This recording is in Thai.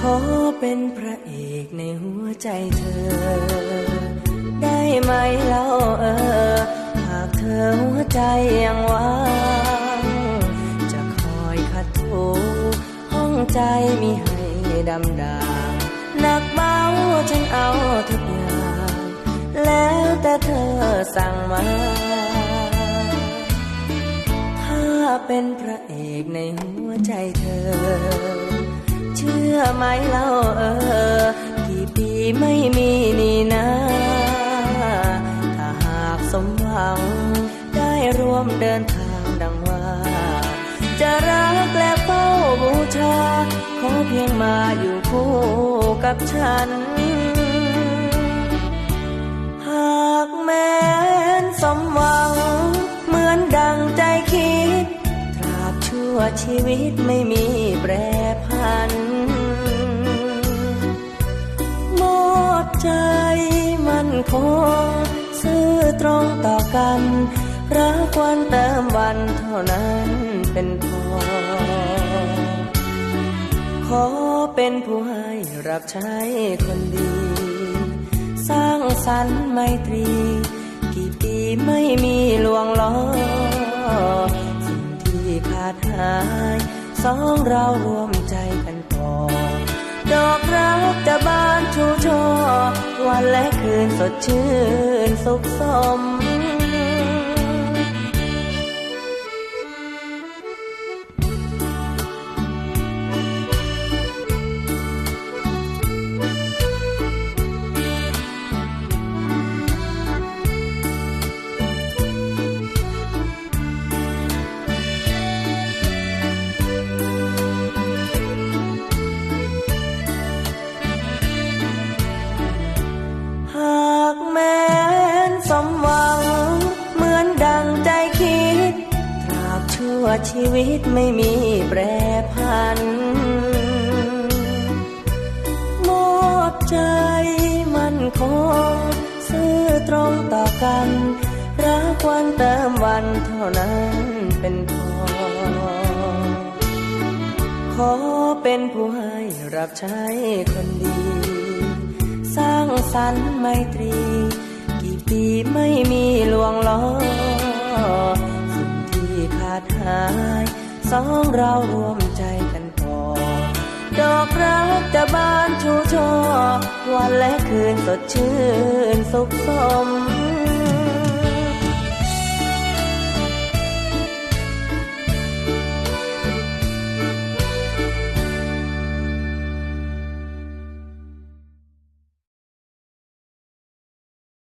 พอเป็นพระเอกใจเธอ ได้ไหมเล่าเออ หากเธอหัวใจยังว่างจะคอยขัดถูห้องใจมีให้ดำดางหนักเบาฉันเอาทุกอย่าง แล้วแต่เธอสั่งมาถ้าเป็นพระเอกในหัวใจเธอ เชื่อไหมเล่าเออ กี่ปีไม่มีนี่นะถ้าหากสมหวัง ได้ร่วมเดินทางดังว่า จะรักและเฝ้าบูชา ขอเพียงมาอยู่คู่กับฉัน หากแม้นสมหวัง เหมือนดังใจคิด ตราบชั่วชีวิตไม่มีแปร คงซื่อตรงต่อกัน รักวันเติมวันเท่านั้นเป็นพอ ขอเป็นผู้ให้รับใช้คนดี สร้างสรรค์ไมตรี กี่ปีไม่มีลวงล้อ สิ่งที่ขาดหาย สองเรารวมใจกันก่อดอกรักจะบานชูช่อวัน และคืนสดชื่นสุขสม ชีวิตไม่มีแปรพัน มอบใจมันคงซื่อตรงต่อกัน รักวันเติมวันเท่านั้นเป็นพอ ขอเป็นผู้ให้รับใช้คนดี สร้างสรรค์ไมตรี กี่ปีไม่มีลวงล้อ สิ่งที่ขาดหาย สองเรารวมใจกันพอดอกรักจะบานชูช่อวันและคืนสดชื่นสุขสม